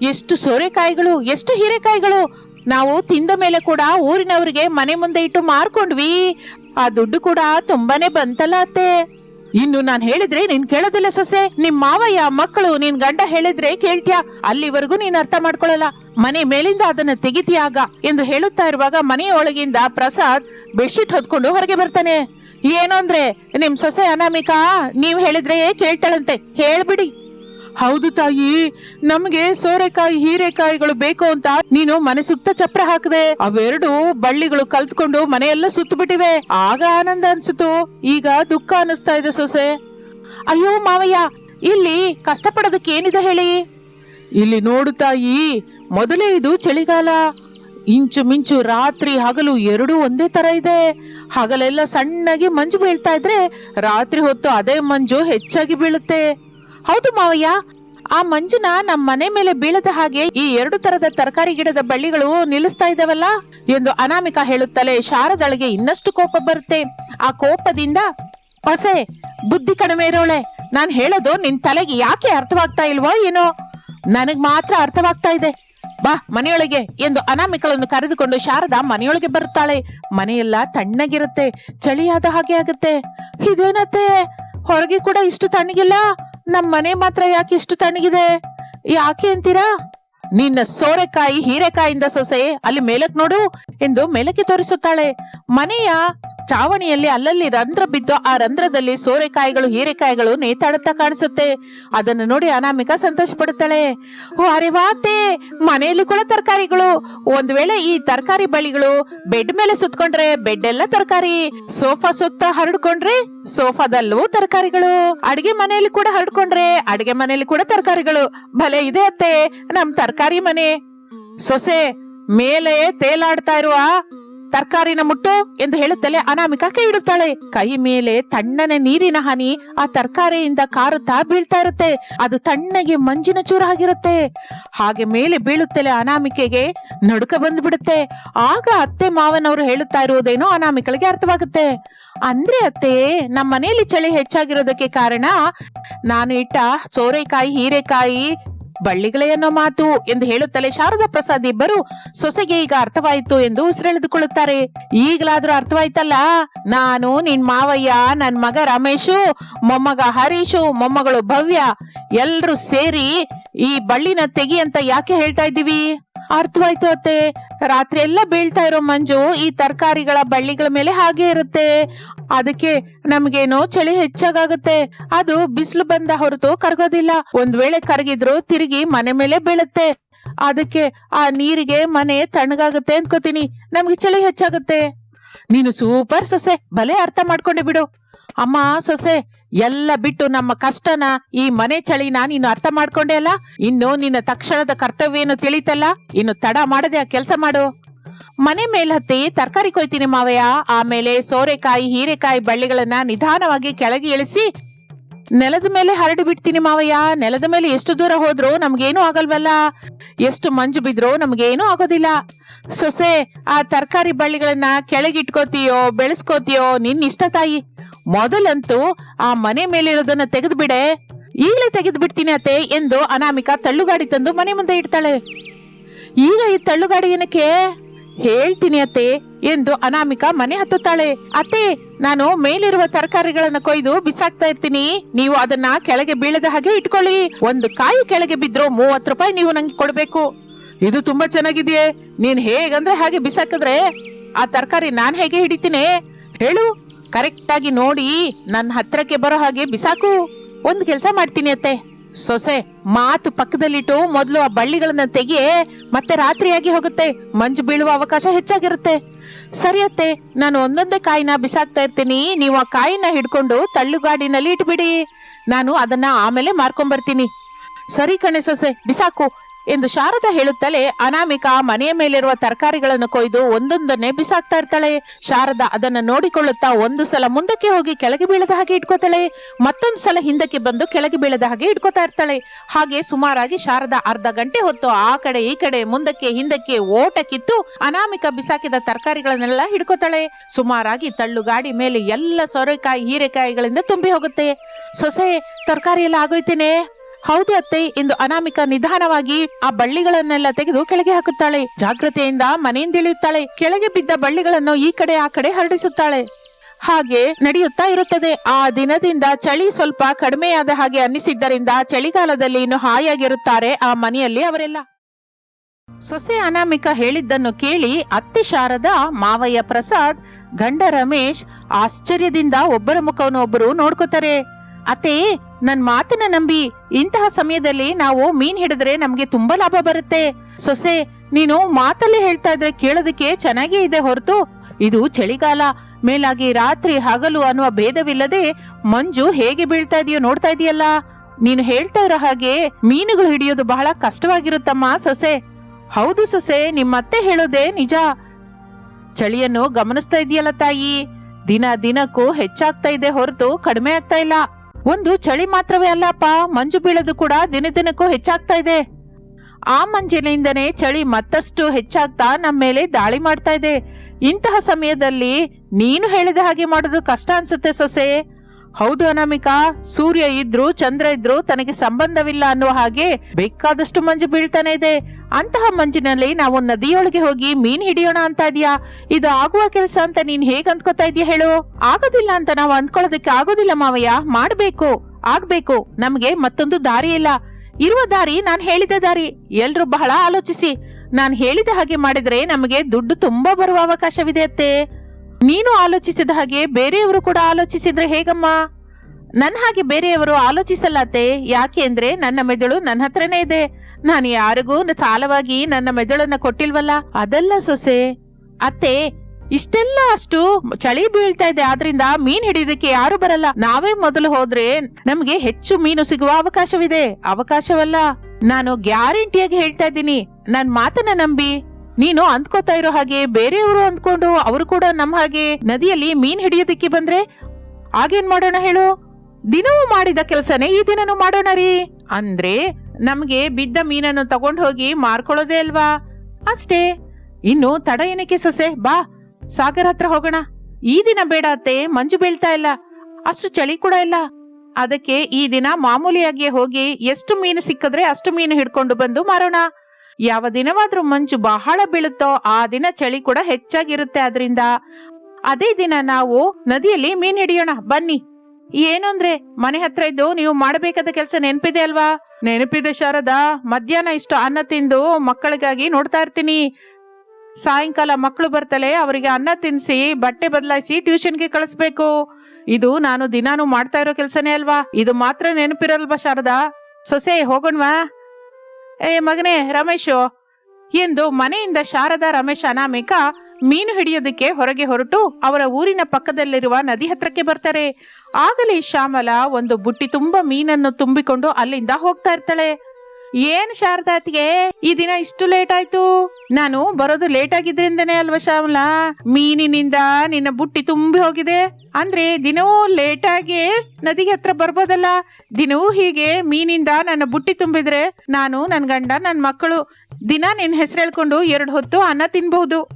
ಎಷ್ಟು ಸೋರೆಕಾಯಿಗಳು, ಎಷ್ಟು ಹೀರೆಕಾಯಿಗಳು? ನಾವು ತಿಂದ ಮೇಲೆ ಕೂಡ ಊರಿನವರಿಗೆ ಮನೆ ಮುಂದೆ ಇಟ್ಟು ಮಾರ್ಕೊಂಡ್ವಿ. ಆ ದುಡ್ಡು ಕೂಡ ತುಂಬಾನೇ ಬಂತಲ್ಲ ಅತ್ತೆ. ಇನ್ನು ನಾನು ಹೇಳಿದ್ರೆ ನೀನ್ ಕೇಳೋದಿಲ್ಲ ಸೊಸೆ. ನಿಮ್ ಮಾವಯ್ಯ, ಮಕ್ಕಳು ನಿನ್ ಗಂಡ ಹೇಳಿದ್ರೆ ಕೇಳ್ತೀಯ? ಅಲ್ಲಿವರೆಗೂ ನೀನ್ ಅರ್ಥ ಮಾಡ್ಕೊಳಲ್ಲ. ಮನೆ ಮೇಲಿಂದ ಅದನ್ನ ತೆಗಿತೀಯಾಗ ಎಂದು ಹೇಳುತ್ತಾ ಇರುವಾಗ ಮನೆಯೊಳಗಿಂದ ಪ್ರಸಾದ್ ಬೆಡ್ಶೀಟ್ ಹೊತ್ಕೊಂಡು ಹೊರಗೆ ಬರ್ತಾನೆ. ಏನು ಅಂದ್ರೆ, ನಿಮ್ ಸೊಸೆ ಅನಾಮಿಕಾ, ನೀವ್ ಹೇಳಿದ್ರೆ ಕೇಳ್ತಾಳಂತೆ. ಹೇಳ್ಬಿಡಿ. ಹೌದು ತಾಯಿ, ನಮ್ಗೆ ಸೋರೆಕಾಯಿ, ಹೀರೆಕಾಯಿಗಳು ಬೇಕು ಅಂತ ನೀನು ಮನೆ ಸುತ್ತ ಚಪ್ರ ಹಾಕದೆ, ಅವೆರಡು ಬಳ್ಳಿಗಳು ಕಲ್ತ್ಕೊಂಡು ಮನೆಯೆಲ್ಲ ಸುತ್ತ ಬಿಟ್ಟಿವೆ ಆಗ ಆನಂದ ಅನ್ಸುತ್ತು, ಈಗ ದುಃಖ ಅನಿಸ್ತಾ ಇದೆ ಸೊಸೆ. ಅಯ್ಯೋ ಮಾವಯ್ಯ, ಇಲ್ಲಿ ಏನಿದೆ ಹೇಳಿ? ಇಲ್ಲಿ ನೋಡು ತಾಯಿ, ಮೊದಲೇ ಇದು ಚಳಿಗಾಲ. ಇಂಚು ಮಿಂಚು ರಾತ್ರಿ ಹಗಲು ಎರಡೂ ಒಂದೇ ತರ ಇದೆ. ಹಗಲೆಲ್ಲ ಸಣ್ಣಗೆ ಮಂಜು ಬೀಳ್ತಾ ಇದ್ರೆ, ರಾತ್ರಿ ಹೊತ್ತು ಅದೇ ಮಂಜು ಹೆಚ್ಚಾಗಿ ಬೀಳುತ್ತೆ. ಹೌದು ಮಾವಯ್ಯ. ಆ ಮಂಜುನ ನಮ್ಮ ಮನೆ ಮೇಲೆ ಬೀಳದ ಹಾಗೆ ಈ ಎರಡು ತರದ ತರಕಾರಿ ಗಿಡದ ಬಳ್ಳಿಗಳು ನಿಲ್ಲಿಸ್ತಾ ಇದಾವಲ್ಲ ಎಂದು ಅನಾಮಿಕ ಹೇಳುತ್ತಲೇ ಶಾರದಳಿಗೆ ಇನ್ನಷ್ಟು ಕೋಪ ಬರುತ್ತೆ. ಆ ಕೋಪದಿಂದ, ಹೊಸೆ, ಬುದ್ಧಿ ಕಡಿಮೆ ಇರೋಳೆ. ನಾನ್ ಹೇಳೋದು ನಿನ್ ತಲೆಗೆ ಯಾಕೆ ಅರ್ಥವಾಗ್ತಾ ಇಲ್ವೋ ಏನೋ? ನನಗ್ ಮಾತ್ರ ಅರ್ಥವಾಗ್ತಾ ಇದೆ. ಬಾ, ಮನೆಯೊಳಗೆ, ಎಂದು ಅನಾಮಿಕಳನ್ನು ಕರೆದುಕೊಂಡು ಶಾರದಾ ಮನೆಯೊಳಗೆ ಬರುತ್ತಾಳೆ. ಮನೆಯೆಲ್ಲ ತಣ್ಣಗಿರುತ್ತೆ, ಚಳಿಯಾದ ಹಾಗೆ ಆಗುತ್ತೆ. ಇದೇನತ್ತೆ? ಹೊರಗೆ ಕೂಡ ಇಷ್ಟು ತಣ್ಣಗಿಲ್ಲ? ನಮ್ ಮನೆ ಮಾತ್ರ ಯಾಕೆ ಇಷ್ಟು ತಣ್ಣಗಿದೆ? ಯಾಕೆ ಅಂತೀರಾ? ನಿನ್ನ ಸೋರೆಕಾಯಿ ಹೀರೆಕಾಯಿಂದ ಸೊಸೆ ಅಲ್ಲಿ ಮೇಲಕ್ ನೋಡು ಎಂದು ಮೇಲಕ್ಕೆ ತೋರಿಸುತ್ತಾಳೆ. ಮನೆಯ ಚಾವಣಿಯಲ್ಲಿ ಅಲ್ಲಲ್ಲಿ ರಂಧ್ರ ಬಿದ್ದು ಆ ರಂಧ್ರದಲ್ಲಿ ಸೋರೆಕಾಯಿಗಳು, ಹೀರೆಕಾಯಿಗಳು ನೇತಾಡುತ್ತಾ ಕಾಣಿಸುತ್ತೆ. ಅದನ್ನು ನೋಡಿ ಅನಾಮಿಕ ಸಂತೋಷ ಪಡುತ್ತಾಳೆ ಓ ಅರೆ ವಾತೆ, ಮನೆಯಲ್ಲಿ ಕೂಡ ತರಕಾರಿಗಳು. ಒಂದ್ ವೇಳೆ ಈ ತರಕಾರಿ ಬಳಿಗಳು ಬೆಡ್ ಮೇಲೆ ಸುತ್ಕೊಂಡ್ರೆ ಬೆಡ್ ಎಲ್ಲ ತರಕಾರಿ. ಸೋಫಾ ಸುತ್ತ ಹರಡ್ಕೊಂಡ್ರೆ ಸೋಫಾದಲ್ಲೂ ತರಕಾರಿಗಳು. ಅಡಿಗೆ ಮನೆಯಲ್ಲಿ ಕೂಡ ಹರಡ್ಕೊಂಡ್ರೆ ಅಡಿಗೆ ಮನೆಯಲ್ಲಿ ಕೂಡ ತರಕಾರಿಗಳು. ಭಲೆ ಇದೆ ಅತ್ತೆ, ನಮ್ ತರಕಾರಿ ಮನೆ. ಸೊಸೆ ಮೇಲೆ ತೇಲಾಡ್ತಾ ಇರುವ ತರಕಾರಿನ ಮುಟ್ಟು ಎಂದು ಹೇಳುತ್ತಲೇ ಅನಾಮಿಕ ಕೈ ಇಡುತ್ತಾಳೆ. ಕೈ ಮೇಲೆ ತಣ್ಣನೆ ನೀರಿನ ಹನಿ ಆ ತರಕಾರಿಯಿಂದ ಕಾರುತ್ತಾ ಬೀಳ್ತಾ ಇರುತ್ತೆ. ಅದು ತಣ್ಣಗೆ ಮಂಜಿನ ಚೂರು ಆಗಿರುತ್ತೆ ಹಾಗೆ ಮೇಲೆ ಬೀಳುತ್ತಲೇ ಅನಾಮಿಕೆಗೆ ನಡುಕ ಬಂದ್ಬಿಡುತ್ತೆ. ಆಗ ಅತ್ತೆ ಮಾವನವರು ಹೇಳುತ್ತಾ ಇರುವುದೇನೋ ಅನಾಮಿಕಳಿಗೆ ಅರ್ಥವಾಗುತ್ತೆ. ಅಂದ್ರೆ ಅತ್ತೆ ನಮ್ಮ ಮನೆಯಲ್ಲಿ ಚಳಿ ಹೆಚ್ಚಾಗಿರೋದಕ್ಕೆ ಕಾರಣ ನಾನು ಇಟ್ಟ ಸೋರೆಕಾಯಿ, ಹೀರೆಕಾಯಿ ಬಳ್ಳಿಗಳೇ ಅನ್ನೋ ಮಾತು ಎಂದು ಹೇಳುತ್ತಲೇ ಶಾರದಾ ಪ್ರಸಾದ್ ಇಬ್ಬರು ಸೊಸೆಗೆ ಈಗ ಅರ್ಥವಾಯಿತು ಎಂದು ಉಸಿರೆಳೆದುಕೊಳ್ಳುತ್ತಾರೆ. ಈಗಲಾದ್ರೂ ಅರ್ಥವಾಯ್ತಲ್ಲ? ನಾನು, ನಿನ್ ಮಾವಯ್ಯ, ನನ್ ಮಗ ರಮೇಶು, ಮೊಮ್ಮಗ ಹರೀಶು, ಮೊಮ್ಮಗಳು ಭವ್ಯ, ಎಲ್ರು ಸೇರಿ ಈ ಬಳ್ಳಿನ ತೆಗಿ ಅಂತ ಯಾಕೆ ಹೇಳ್ತಾ ಇದ್ದೀವಿ? ಅರ್ಥವಾಯ್ತು ಅತ್ತೆ. ರಾತ್ರಿ ಎಲ್ಲ ಬೀಳ್ತಾ ಇರೋ ಮಂಜು ಈ ತರಕಾರಿಗಳ ಬಳ್ಳಿಗಳ ಮೇಲೆ ಹಾಗೆ ಇರುತ್ತೆ. ಅದಕ್ಕೆ ನಮ್ಗೇನೋ ಚಳಿ ಹೆಚ್ಚಾಗುತ್ತೆ ಅದು ಬಿಸಿಲು ಬಂದ ಹೊರತು ಕರಗೋದಿಲ್ಲ. ಒಂದ್ ವೇಳೆ ಕರಗಿದ್ರು ತಿರುಗಿ ಮನೆ ಮೇಲೆ ಬೀಳುತ್ತೆ. ಅದಕ್ಕೆ ಆ ನೀರಿಗೆ ಮನೆ ತಣ್ಣಗಾಗುತ್ತೆ ಅನ್ಕೋತೀನಿ. ನಮ್ಗೆ ಚಳಿ ಹೆಚ್ಚಾಗುತ್ತೆ. ನೀನು ಸೂಪರ್ ಸೊಸೆ. ಬಲೆ ಅರ್ಥ ಮಾಡ್ಕೊಂಡೆ ಬಿಡು. ಅಮ್ಮ ಸೊಸೆ ಎಲ್ಲ ಬಿಟ್ಟು ನಮ್ಮ ಕಷ್ಟನ ಈ ಮನೆ ಚಳಿನ ನೀನು ಅರ್ಥ ಮಾಡ್ಕೊಂಡೆ ಅಲ್ಲ? ಇನ್ನು ನಿನ್ನ ತಕ್ಷಣದ ಕರ್ತವ್ಯ ಏನು ತಿಳಿತಲ್ಲ? ಇನ್ನು ತಡ ಮಾಡದೆ ಆ ಕೆಲಸ ಮಾಡು. ಮನೆ ಮೇಲ್ಹತ್ತಿ ತರಕಾರಿ ಕೊಯ್ತೀನಿ ಮಾವಯ್ಯ. ಆಮೇಲೆ ಸೋರೆಕಾಯಿ, ಹೀರೆಕಾಯಿ ಬಳ್ಳಿಗಳನ್ನ ನಿಧಾನವಾಗಿ ಕೆಳಗೆ ಇಳಿಸಿ ನೆಲದ ಮೇಲೆ ಹರಡಿ ಬಿಡ್ತೀನಿ ಮಾವಯ್ಯ. ನೆಲದ ಮೇಲೆ ಎಷ್ಟು ದೂರ ಹೋದ್ರೂ ನಮ್ಗೇನು ಆಗಲ್ವಲ್ಲ. ಎಷ್ಟು ಮಂಜು ಬಿದ್ರೂ ನಮ್ಗೇನು ಆಗೋದಿಲ್ಲ. ಸೊಸೆ, ಆ ತರಕಾರಿ ಬಳ್ಳಿಗಳನ್ನ ಕೆಳಗಿಟ್ಕೋತೀಯೋ, ಬೆಳೆಸ್ಕೋತೀಯೋ ನಿನ್ನ ಇಷ್ಟ ತಾಯಿ. ಮೊದಲಂತೂ ಆ ಮನೆ ಮೇಲಿರೋದನ್ನ ತೆಗೆದು ಬಿಡೆ ಈಗಲೇ ತೆಗೆದು ಬಿಡ್ತೀನಿ ಅತ್ತೆ ಎಂದು ಅನಾಮಿಕಾ ತಳ್ಳುಗಾಡಿ ತಂದು ಮನೆ ಮುಂದೆ ಇಡ್ತಾಳೆ. ಈಗ ಈ ತಳ್ಳುಗಾಡಿ ಏನಕ್ಕೆ? ಹೇಳ್ತೀನಿ ಅತ್ತೆ ಎಂದು ಅನಾಮಿಕಾ ಮನೆ ಹತ್ತುತ್ತಾಳೆ. ಅತ್ತೆ, ನಾನು ಮೇಲಿರುವ ತರಕಾರಿಗಳನ್ನು ಕೊಯ್ದು ಬಿಸಾಕ್ತಾ ಇರ್ತೀನಿ. ನೀವು ಅದನ್ನ ಕೆಳಗೆ ಬೀಳದ ಹಾಗೆ ಇಟ್ಕೊಳ್ಳಿ. ಒಂದು ಕಾಯಿ ಕೆಳಗೆ ಬಿದ್ರು ಮೂವತ್ತು ರೂಪಾಯಿ ನೀವು ನಂಗೆ ಕೊಡ್ಬೇಕು. ಇದು ತುಂಬಾ ಚೆನ್ನಾಗಿದೆಯೇ. ನೀನ್ ಹೇಗಂದ್ರೆ ಹಾಗೆ ಬಿಸಾಕಿದ್ರೆ ಆ ತರಕಾರಿ ನಾನ್ ಹೇಗೆ ಹಿಡಿತೀನಿ? ಹೇಳು. ಕರೆಕ್ಟ್ ಆಗಿ ನೋಡಿ ನನ್ನ ಹತ್ರಕ್ಕೆ ಬರೋ ಹಾಗೆ ಬಿಸಾಕು. ಒಂದು ಕೆಲಸ ಮಾಡ್ತೀನಿ ಅತ್ತೆ. ಸೊಸೆ, ಮಾತು ಪಕ್ಕದಲ್ಲಿಟ್ಟು ಮೊದಲು ಆ ಬಳ್ಳಿಗಳನ್ನ ತೆಗೆಯೇ, ಮತ್ತೆ ರಾತ್ರಿಯಾಗಿ ಹೋಗುತ್ತೆ. ಮಂಜು ಬೀಳುವ ಅವಕಾಶ ಹೆಚ್ಚಾಗಿರುತ್ತೆ. ಸರಿ ಅತ್ತೆ, ನಾನು ಒಂದೊಂದೇ ಕಾಯಿನ ಬಿಸಾಕ್ತಾ ಇರ್ತೀನಿ. ನೀವು ಆ ಕಾಯಿನ ಹಿಡ್ಕೊಂಡು ತಳ್ಳುಗಾಡಿನಲ್ಲಿ ಇಟ್ಬಿಡಿ. ನಾನು ಅದನ್ನ ಆಮೇಲೆ ಮಾರ್ಕೊಂಡ್ ಬರ್ತೀನಿ ಸರಿ ಕಣೆ ಸೊಸೆ, ಬಿಸಾಕು. ಎಂದು ಶಾರದಾ ಹೇಳುತ್ತಲೇ ಅನಾಮಿಕಾ ಮನೆಯ ಮೇಲಿರುವ ತರಕಾರಿಗಳನ್ನು ಕೊಯ್ದು ಒಂದೊಂದನ್ನೇ ಬಿಸಾಕ್ತಾ ಇರ್ತಾಳೆ. ಶಾರದಾ ಅದನ್ನು ನೋಡಿಕೊಳ್ಳುತ್ತಾ ಒಂದು ಸಲ ಮುಂದಕ್ಕೆ ಹೋಗಿ ಕೆಳಗೆ ಬೀಳದ ಹಾಗೆ ಇಟ್ಕೋತಾಳೆ. ಮತ್ತೊಂದು ಸಲ ಹಿಂದಕ್ಕೆ ಬಂದು ಕೆಳಗೆ ಬೀಳದ ಹಾಗೆ ಇಟ್ಕೋತಾ ಇರ್ತಾಳೆ. ಹಾಗೆ ಸುಮಾರಾಗಿ ಶಾರದಾ ಅರ್ಧ ಗಂಟೆ ಹೊತ್ತು ಆ ಕಡೆ ಈ ಕಡೆ ಮುಂದಕ್ಕೆ ಹಿಂದಕ್ಕೆ ಓಟ ಕಿತ್ತು ಅನಾಮಿಕ ಬಿಸಾಕಿದ ತರಕಾರಿಗಳನ್ನೆಲ್ಲ ಹಿಡ್ಕೋತಾಳೆ. ಸುಮಾರಾಗಿ ತಳ್ಳು ಗಾಡಿ ಮೇಲೆ ಎಲ್ಲ ಸೊರೆಕಾಯಿ, ಹೀರೆಕಾಯಿಗಳಿಂದ ತುಂಬಿ ಹೋಗುತ್ತೆ. ಸೊಸೆ, ತರಕಾರಿ ಎಲ್ಲ ಆಗೋಯ್ತೇನೆ? ಹೌದು ಅತ್ತೆ ಎಂದು ಅನಾಮಿಕ ನಿಧಾನವಾಗಿ ಆ ಬಳ್ಳಿಗಳನ್ನೆಲ್ಲ ತೆಗೆದು ಕೆಳಗೆ ಹಾಕುತ್ತಾಳೆ. ಜಾಗ್ರತೆಯಿಂದ ಮನೆಯಿಂದ ಇಳಿಯುತ್ತಾಳೆ ಕೆಳಗೆ ಬಿದ್ದ ಬಳ್ಳಿಗಳನ್ನು ಈ ಕಡೆ ಆ ಕಡೆ ಹರಡಿಸುತ್ತಾಳೆ. ಹಾಗೆ ನಡೆಯುತ್ತಾ ಇರುತ್ತದೆ. ಆ ದಿನದಿಂದ ಚಳಿ ಸ್ವಲ್ಪ ಕಡಿಮೆಯಾದ ಹಾಗೆ ಅನ್ನಿಸಿದ್ದರಿಂದ ಚಳಿಗಾಲದಲ್ಲಿ ಇನ್ನು ಹಾಯಾಗಿರುತ್ತಾರೆ ಆ ಮನೆಯಲ್ಲಿ ಅವರೆಲ್ಲ. ಸೊಸೆ ಅನಾಮಿಕ ಹೇಳಿದ್ದನ್ನು ಕೇಳಿ ಅತ್ತೆ ಶಾರದ ಮಾವಯ್ಯ ಪ್ರಸಾದ್, ಗಂಡ ರಮೇಶ್ ಆಶ್ಚರ್ಯದಿಂದ ಒಬ್ಬರ ಮುಖವನ್ನು ಒಬ್ಬರು ನೋಡ್ಕೋತಾರೆ. ಅತ್ತೆ ನನ್ ಮಾತನ್ನ ನಂಬಿ ಇಂತಹ ಸಮಯದಲ್ಲಿ ನಾವು ಮೀನ್ ಹಿಡಿದ್ರೆ ನಮ್ಗೆ ತುಂಬಾ ಲಾಭ ಬರುತ್ತೆ. ಸೊಸೆ, ನೀನು ಮಾತಲ್ಲಿ ಹೇಳ್ತಾ ಇದ್ರೆ ಕೇಳೋದಕ್ಕೆ ಚೆನ್ನಾಗೇ ಇದೆ ಹೊರತು. ಇದು ಚಳಿಗಾಲ. ಮೇಲಾಗಿ ರಾತ್ರಿ ಹಗಲು ಅನ್ನುವ ಭೇದವಿಲ್ಲದೆ ಮಂಜು ಹೇಗೆ ಬೀಳ್ತಾ ಇದೆಯೋ ನೋಡ್ತಾ ಇದೆಯಲ್ಲ. ನೀನು ಹೇಳ್ತಾ ಇರೋ ಹಾಗೆ ಮೀನುಗಳು ಹಿಡಿಯೋದು ಬಹಳ ಕಷ್ಟವಾಗಿರುತ್ತಮ್ಮ ಸೊಸೆ. ಹೌದು ಸೊಸೆ, ನಿಮ್ಮತ್ತೆ ಹೇಳೋದೇ ನಿಜ. ಚಳಿಯನ್ನು ಗಮನಿಸ್ತಾ ಇದೆಯಲ್ಲ ತಾಯಿ. ದಿನ ದಿನಕ್ಕೂ ಹೆಚ್ಚಾಗ್ತಾ ಇದೆ ಹೊರತು ಕಡಿಮೆ ಆಗ್ತಾ ಇಲ್ಲ. ಒಂದು ಚಳಿ ಮಾತ್ರವೇ ಅಲ್ಲಪ್ಪ. ಮಂಜು ಬೀಳೋದು ಕೂಡ ದಿನ ದಿನಕ್ಕೂ ಹೆಚ್ಚಾಗ್ತಾ ಇದೆ. ಆ ಮಂಜಿನಿಂದನೇ ಚಳಿ ಮತ್ತಷ್ಟು ಹೆಚ್ಚಾಗ್ತಾ ನಮ್ಮ ಮೇಲೆ ದಾಳಿ ಮಾಡ್ತಾ ಇದೆ. ಇಂತಹ ಸಮಯದಲ್ಲಿ ನೀನು ಹೇಳಿದ ಹಾಗೆ ಮಾಡೋದು ಕಷ್ಟ ಅನ್ಸುತ್ತೆ ಸೊಸೆ. ಹೌದು ಅನಾಮಿಕಾ, ಸೂರ್ಯ ಇದ್ರು ಚಂದ್ರ ಇದ್ರು ತನಗೆ ಸಂಬಂಧವಿಲ್ಲ ಅನ್ನುವ ಹಾಗೆ ಬೇಕಾದಷ್ಟು ಮಂಜು ಬೀಳ್ತಾನೆ ಇದೆ. ಅಂತಹ ಮಂಜಿನಲ್ಲಿ ನಾವು ನದಿಯೊಳಗೆ ಹೋಗಿ ಮೀನ್ ಹಿಡಿಯೋಣ ಅಂತ ಇದೆಯಾ? ಇದು ಆಗುವ ಕೆಲಸ ಅಂತ ನೀನ್ ಹೇಗ್ ಅಂದ್ಕೋತಾ ಇದೀಯ ಹೇಳು? ಆಗೋದಿಲ್ಲ ಅಂತ ನಾವು ಅಂದ್ಕೊಳ್ಳೋದಕ್ಕೆ ಆಗೋದಿಲ್ಲ ಮಾವಯ್ಯ. ಮಾಡ್ಬೇಕು, ಆಗ್ಬೇಕು. ನಮ್ಗೆ ಮತ್ತೊಂದು ದಾರಿ ಇಲ್ಲ. ಇರುವ ದಾರಿ ನಾನ್ ಹೇಳಿದ ದಾರಿ. ಎಲ್ರು ಬಹಳ ಆಲೋಚಿಸಿ. ನಾನ್ ಹೇಳಿದ ಹಾಗೆ ಮಾಡಿದ್ರೆ ನಮಗೆ ದುಡ್ಡು ತುಂಬಾ ಬರುವ ಅವಕಾಶವಿದೆ ಅತ್ತೆ. ನೀನು ಆಲೋಚಿಸಿದ ಹಾಗೆ ಬೇರೆಯವರು ಕೂಡ ಆಲೋಚಿಸಿದ್ರೆ ಹೇಗಮ್ಮ? ನನ್ನ ಹಾಗೆ ಬೇರೆಯವರು ಆಲೋಚಿಸಲ್ಲತ್ತೆ ಯಾಕೆ ಅಂದ್ರೆ ನನ್ನ ಮೆದುಳು ನನ್ನ ಹತ್ರನೇ ಇದೆ. ನಾನು ಯಾರಿಗೂ ಸಾಲವಾಗಿ ನನ್ನ ಮೆದುಳನ್ನ ಕೊಟ್ಟಿಲ್ವಲ್ಲ? ಅದಲ್ಲ ಸೊಸೆ. ಅತ್ತೆ, ಇಷ್ಟೆಲ್ಲ ಅಷ್ಟು ಚಳಿ ಬೀಳ್ತಾ ಇದೆ. ಆದ್ರಿಂದ ಮೀನ್ ಹಿಡಿಯೋದಕ್ಕೆ ಯಾರು ಬರಲ್ಲ. ನಾವೇ ಮೊದಲು ಹೋದ್ರೆ ನಮ್ಗೆ ಹೆಚ್ಚು ಮೀನು ಸಿಗುವ ಅವಕಾಶವಿದೆ. ಅವಕಾಶವಲ್ಲ. ನಾನು ಗ್ಯಾರಂಟಿಯಾಗಿ ಹೇಳ್ತಾ ಇದ್ದೀನಿ. ನನ್ ಮಾತನ್ನ ನಂಬಿ. ನೀನು ಅಂದ್ಕೋತಾ ಇರೋ ಹಾಗೆ ಬೇರೆಯವರು ಅಂದ್ಕೊಂಡು ಅವರು ಕೂಡ ನಮ್ಮ ಹಾಗೆ ನದಿಯಲ್ಲಿ ಮೀನ್ ಹಿಡಿಯೋದಿಕ್ಕೆ ಬಂದ್ರೆ ಆಗೇನ್ ಮಾಡೋಣ ಹೇಳು? ದಿನವೂ ಮಾಡಿದ ಕೆಲಸನೇ ಈ ದಿನನೂ ಮಾಡೋಣ ರೀ. ಅಂದ್ರೆ ನಮ್ಗೆ ಬಿದ್ದ ಮೀನನ್ನು ತಗೊಂಡ್ ಹೋಗಿ ಮಾರ್ಕೊಳ್ಳೋದೇ ಅಲ್ವಾ? ಅಷ್ಟೇ. ಇನ್ನು ತಡ ಏನಕ್ಕೆ ಸೊಸೆ? ಬಾ, ಸಾಗರ್ ಹತ್ರ ಹೋಗೋಣ. ಈ ದಿನ ಬೇಡ ಅತ್ತೆ, ಮಂಜು ಬೀಳ್ತಾ ಇಲ್ಲ. ಅಷ್ಟು ಚಳಿ ಕೂಡ ಇಲ್ಲ. ಅದಕ್ಕೆ ಈ ದಿನ ಮಾಮೂಲಿಯಾಗಿ ಹೋಗಿ ಎಷ್ಟು ಮೀನು ಸಿಕ್ಕಿದ್ರೆ ಅಷ್ಟು ಮೀನು ಹಿಡ್ಕೊಂಡು ಬಂದು ಮಾರೋಣ. ಯಾವ ದಿನವಾದ್ರೂ ಮಂಜು ಬಹಳ ಬೀಳುತ್ತೋ ಆ ದಿನ ಚಳಿ ಕೂಡ ಹೆಚ್ಚಾಗಿರುತ್ತೆ ಅದರಿಂದ ಅದೇ ದಿನ ನಾವು ನದಿಯಲ್ಲಿ ಮೀನ್ ಹಿಡಿಯೋಣ, ಬನ್ನಿ. ಏನು ಅಂದ್ರೆ, ಮನೆ ಹತ್ರ ಇದ್ದು ನೀವು ಮಾಡಬೇಕಾದ ಕೆಲಸ ನೆನಪಿದೆ ಅಲ್ವಾ? ನೆನಪಿದೆ ಶಾರದಾ, ಮಧ್ಯಾಹ್ನ ಇಷ್ಟು ಅನ್ನ ತಿಂದು ಮಕ್ಕಳಿಗಾಗಿ ನೋಡ್ತಾ ಇರ್ತೀನಿ. ಸಾಯಂಕಾಲ ಮಕ್ಕಳು ಬರ್ತಲೇ ಅವರಿಗೆ ಅನ್ನ ತಿನ್ಸಿ, ಬಟ್ಟೆ ಬದಲಾಯಿಸಿ ಟ್ಯೂಷನ್ಗೆ ಕಳಿಸ್ಬೇಕು. ಇದು ನಾನು ದಿನಾನು ಮಾಡ್ತಾ ಇರೋ ಕೆಲಸನೇ ಅಲ್ವಾ? ಇದು ಮಾತ್ರ ನೆನಪಿರಲ್ವಾ ಶಾರದಾ? ಸೊಸೆ, ಹೋಗೋಣವಾ? ಏ ಮಗನೇ, ರಮೇಶು. ಎಂದು ಮನೆಯಿಂದ ಶಾರದಾ, ರಮೇಶ್ ಅನಾಮಿಕ ಮೀನು ಹಿಡಿಯೋದಕ್ಕೆ ಹೊರಗೆ ಹೊರಟು ಅವರ ಊರಿನ ಪಕ್ಕದಲ್ಲಿರುವ ನದಿ ಹತ್ರಕ್ಕೆ ಬರ್ತಾರೆ. ಆಗಲೇ ಶ್ಯಾಮಲ ಒಂದು ಬುಟ್ಟಿ ತುಂಬಾ ಮೀನನ್ನು ತುಂಬಿಕೊಂಡು ಅಲ್ಲಿಂದ ಹೋಗ್ತಾ ಇರ್ತಾಳೆ. ಏನ್ ಶಾರದಾತ್ಗೆ ಈ ದಿನ ಇಷ್ಟು ಲೇಟ್ ಆಯ್ತು? ನಾನು ಬರೋದು ಲೇಟ್ ಆಗಿದ್ರಿಂದನೇ ಅಲ್ವಾ ಶ್ಯಾಮಲ? ಮೀನಿನಿಂದ ನಿನ್ನ ಬುಟ್ಟಿ ತುಂಬಿ ಹೋಗಿದೆ. ಅಂದ್ರೆ ದಿನವೂ ಲೇಟ್ ಆಗಿ ನದಿಗೆ ಹತ್ರ ಬರ್ಬೋದಲ್ಲ? ದಿನವೂ ಹೀಗೆ ಮೀನಿಂದ ನನ್ನ ಬುಟ್ಟಿ ತುಂಬಿದ್ರೆ ನಾನು ನನ್ನ ಗಂಡ ನನ್ನ ಮಕ್ಕಳು ದಿನ ನಿನ್ನ ಹೆಸರು ಹೇಳ್ಕೊಂಡು ಎರಡು ಹೊತ್ತು ಅನ್ನ ತಿನ್ಬಹುದು.